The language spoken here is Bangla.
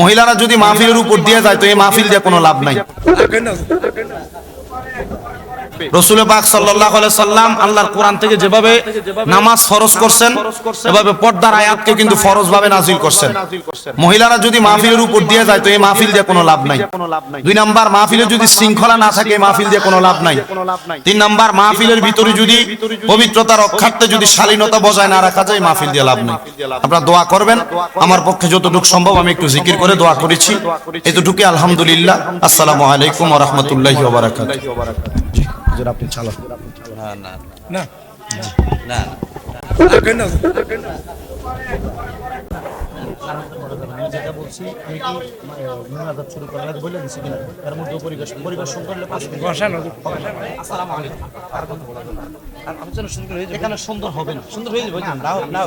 মহিলারা যদি মাহফিলের উপর দিয়ে যায় তো এই মাহফিল দিয়ে কোনো লাভ নাই। রসুল পাক সাল্লাহ সাল্লাম আল্লাহর কোরআন থেকে যেভাবে নামাজ ফরজ করছেন এভাবে পর্দার আয়াতকে কিন্তু ফরজ ভাবে নাজিল করছেন। মহিলারা যদি মাহফিলের উপর দিয়ে যায় তো এই মাহফিল দিয়ে কোনো লাভ নাই। দুই নাম্বার মাহফিলে যদি শৃঙ্খলা না থাকে মাহফিল দিয়ে কোনো লাভ নাই। তিন নাম্বার মাহফিলের ভিতরে যদি পবিত্রতা রক্ষার্থে যদি শালীনতা বজায় না রাখা যায় মাহফিল দিয়ে লাভ নেই। আপনারা দোয়া করবেন। আমার পক্ষে যতটুকু সম্ভব আমি একটু জিকির করে দোয়া করেছি। এতটুকু আলহামদুলিল্লাহ। আসসালামু আলাইকুম ওয়া রাহমাতুল্লাহি ওয়া বারাকাতুহু। আপনি চালান। না না কেন? আমি যেটা বলছি আমি কি মুনাজাত শুরু করার আগে বলে দিছি কিনা? এর মধ্যে পরিবেশ পরিবেশ আসসালামু আলাইকুম। কথা বলা আর আমি যেন সুন্দর হয়ে যাবে। এখানে সুন্দর হবে না। সুন্দর হয়ে যাবে। নাও নাও